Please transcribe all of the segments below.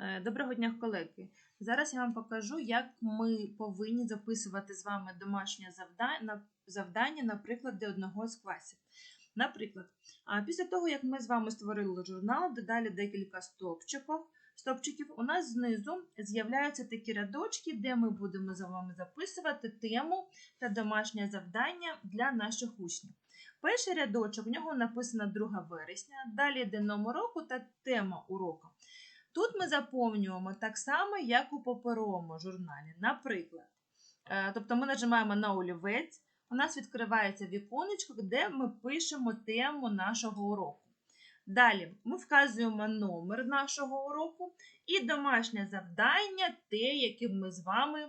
Е, Доброго дня, колеги. Зараз я вам покажу, як ми повинні записувати з вами домашнє завдання, завдання на прикладі одного з класів. Наприклад, після того, як ми з вами створили журнал, додали декілька стовпчиків, у нас знизу з'являються такі рядочки, де ми будемо з вами записувати тему та домашнє завдання для наших учнів. Перший рядочок, в нього написано 2 вересня, далі йде номер року та тема уроку. Тут ми заповнюємо так само, як у паперовому журналі. Наприклад, е, тобто ми нажимаємо на олівець, у нас відкривається віконечко, де ми пишемо тему нашого уроку. Далі ми вказуємо номер нашого уроку і домашнє завдання, те, яке ми з вами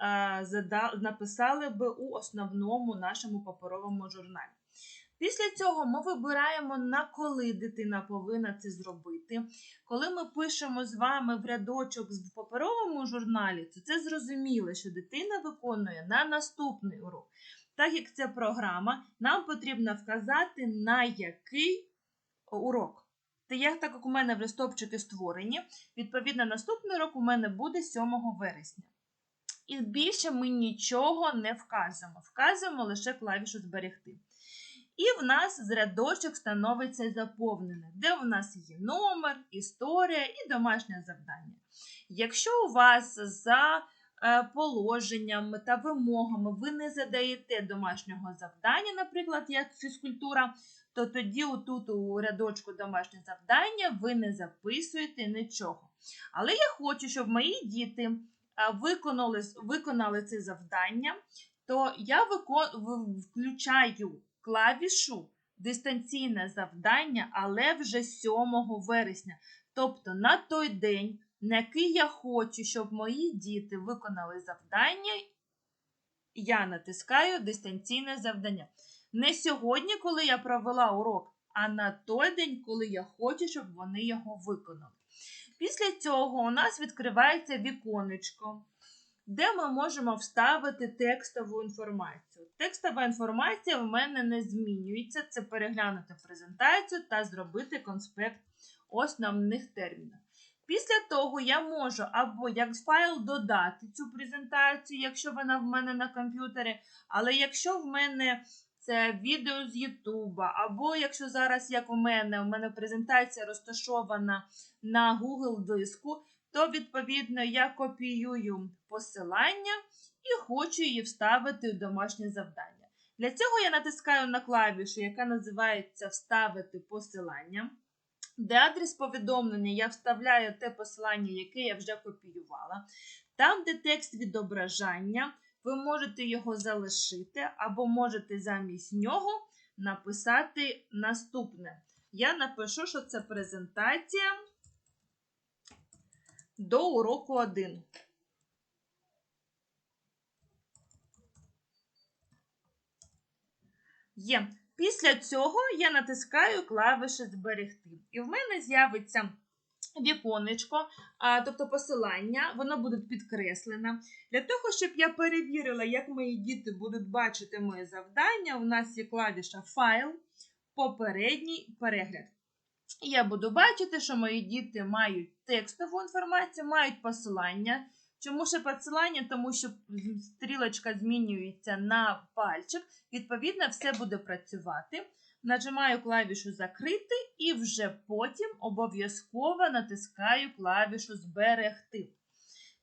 е, написали би у основному нашому паперовому журналі. Після цього ми вибираємо, на коли дитина повинна це зробити. Коли ми пишемо з вами в рядочок в паперовому журналі, то це зрозуміло, що дитина виконує на наступний урок. Так як це програма, нам потрібно вказати, на який урок. Та як так як у мене вже стопчики створені, відповідно, наступний урок у мене буде 7 вересня. І більше ми нічого не вказуємо. Вказуємо лише клавішу зберегти. І в нас з рядочок становиться заповнене, де в нас є номер, історія і домашнє завдання. Якщо у вас за е, положенням та вимогами ви не задаєте домашнього завдання, наприклад, як фізкультура, то тоді отут у рядочку домашнє завдання ви не записуєте нічого. Але я хочу, щоб мої діти е, виконали, виконали це завдання, то я викон, включаю клавішу дистанційне завдання, але вже 7 вересня. Тобто на той день, на який я хочу, щоб мої діти виконали завдання, я натискаю дистанційне завдання. Не сьогодні, коли я провела урок, а на той день, коли я хочу, щоб вони його виконали. Після цього у нас відкривається віконечко де ми можемо вставити текстову інформацію. Текстова інформація в мене не змінюється. Це переглянути презентацію та зробити конспект основних термінів. Після того я можу або як файл додати цю презентацію, якщо вона в мене на комп'ютері, але якщо в мене це відео з Ютуба, або якщо зараз, як у мене, у мене презентація розташована на Google диску, то відповідно я копіюю посилання і хочу її вставити у домашнє завдання. Для цього я натискаю на клавішу, яка називається Вставити посилання. Де адрес повідомлення я вставляю те посилання, яке я вже копіювала. Там, де текст відображання, ви можете його залишити, або можете замість нього написати наступне. Я напишу, що це презентація до уроку 1. Є. Після цього я натискаю клавіші зберегти. І в мене з'явиться віконечко, тобто посилання, воно буде підкреслене. Для того, щоб я перевірила, як мої діти будуть бачити моє завдання, у нас є клавіша файл, попередній перегляд. Я буду бачити, що мої діти мають текстову інформацію, мають посилання. Чому ще посилання? Тому що стрілочка змінюється на пальчик, відповідно, все буде працювати. Нажимаю клавішу Закрити і вже потім обов'язково натискаю клавішу Зберегти.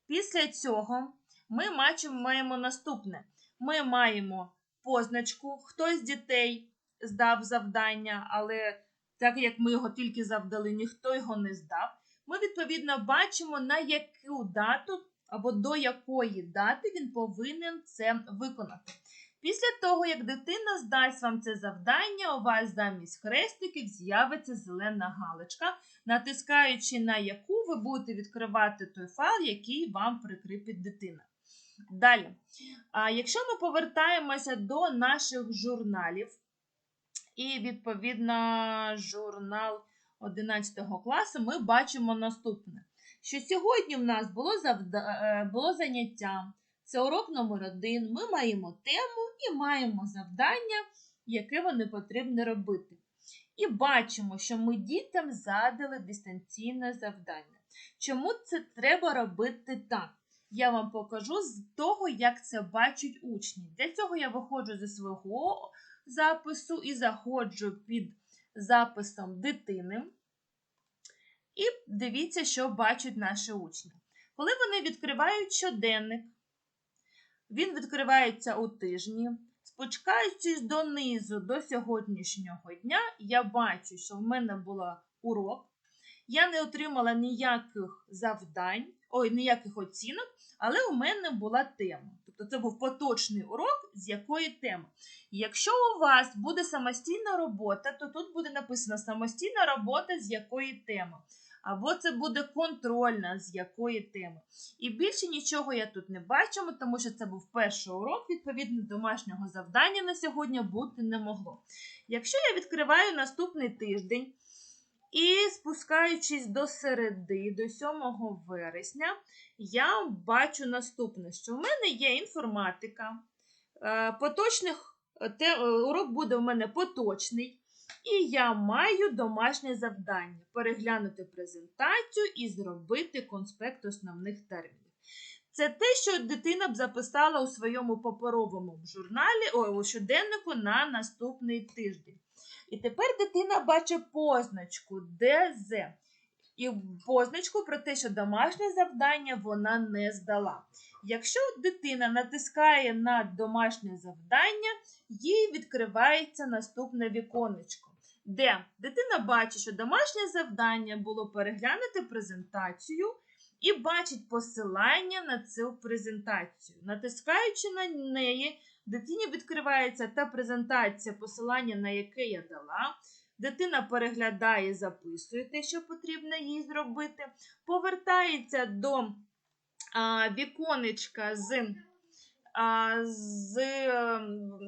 Після цього ми маємо наступне: ми маємо позначку, хтось з дітей здав завдання, але так як ми його тільки завдали, ніхто його не здав. Ми, відповідно, бачимо, на яку дату або до якої дати він повинен це виконати. Після того, як дитина здасть вам це завдання, у вас замість хрестиків з'явиться зелена галочка, натискаючи на яку ви будете відкривати той файл, який вам прикріпить дитина. Далі, а якщо ми повертаємося до наших журналів, і, відповідно, журнал 11 класу, ми бачимо наступне: що сьогодні в нас було, завда... е, було заняття, це урок номер один. Ми маємо тему і маємо завдання, яке вони потрібно робити. І бачимо, що ми дітям задали дистанційне завдання. Чому це треба робити так? Я вам покажу з того, як це бачать учні. Для цього я виходжу зі свого запису і заходжу під записом дитини. І дивіться, що бачать наші учні. Коли вони відкривають щоденник, він відкривається у тижні. Спускаючись донизу до сьогоднішнього дня, я бачу, що в мене був урок. Я не отримала ніяких завдань, ой, ніяких оцінок, але у мене була тема. Тобто це був поточний урок, з якої теми. Якщо у вас буде самостійна робота, то тут буде написано самостійна робота з якої теми. Або це буде контрольна з якої теми. І більше нічого я тут не бачу, тому що це був перший урок, відповідно, домашнього завдання на сьогодні бути не могло. Якщо я відкриваю наступний тиждень і спускаючись до середи, до 7 вересня, я бачу наступне, що в мене є інформатика. е, Поточних те, е, урок буде у мене поточний. І я маю домашнє завдання переглянути презентацію і зробити конспект основних термінів. Це те, що дитина б записала у своєму паперовому журналі, у щоденнику на наступний тиждень. І тепер дитина бачить позначку ДЗ. І позначку про те, що домашнє завдання вона не здала. Якщо дитина натискає на домашнє завдання, їй відкривається наступне віконечко, де дитина бачить, що домашнє завдання було переглянути презентацію і бачить посилання на цю презентацію. Натискаючи на неї, дитині відкривається та презентація, посилання на яке я дала. Дитина переглядає, записує те, що потрібно їй зробити, повертається до а, віконечка з а, з е,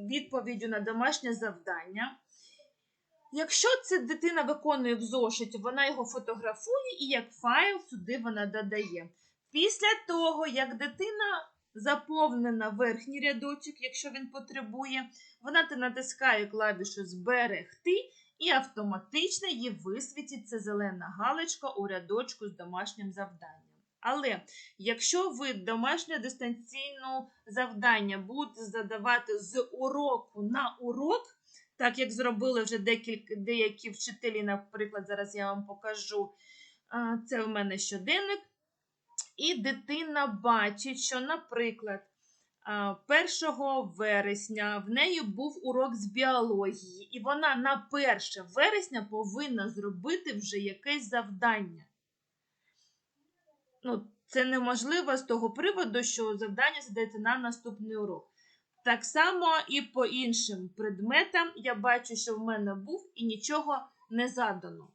відповіддю на домашнє завдання. Якщо це дитина виконує в зошиті, вона його фотографує і як файл сюди вона додає. Після того, як дитина заповнена верхній рядочок, якщо він потребує, вона натискає клавішу Зберегти і автоматично їй висвітиться зелена галочка у рядочку з домашнім завданням. Але якщо ви домашнє дистанційне завдання будете задавати з уроку на урок, так як зробили вже декілька, деякі вчителі, наприклад, зараз я вам покажу, це у мене щоденник, і дитина бачить, що, наприклад, 1 вересня в неї був урок з біології, і вона на 1 вересня повинна зробити вже якесь завдання. Ну, це неможливо з того приводу, що завдання задається на наступний урок. Так само і по іншим предметам я бачу, що в мене був і нічого не задано.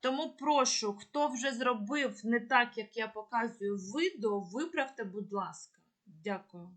Тому прошу, хто вже зробив не так, як я показую відео, виправте, будь ласка. Дякую.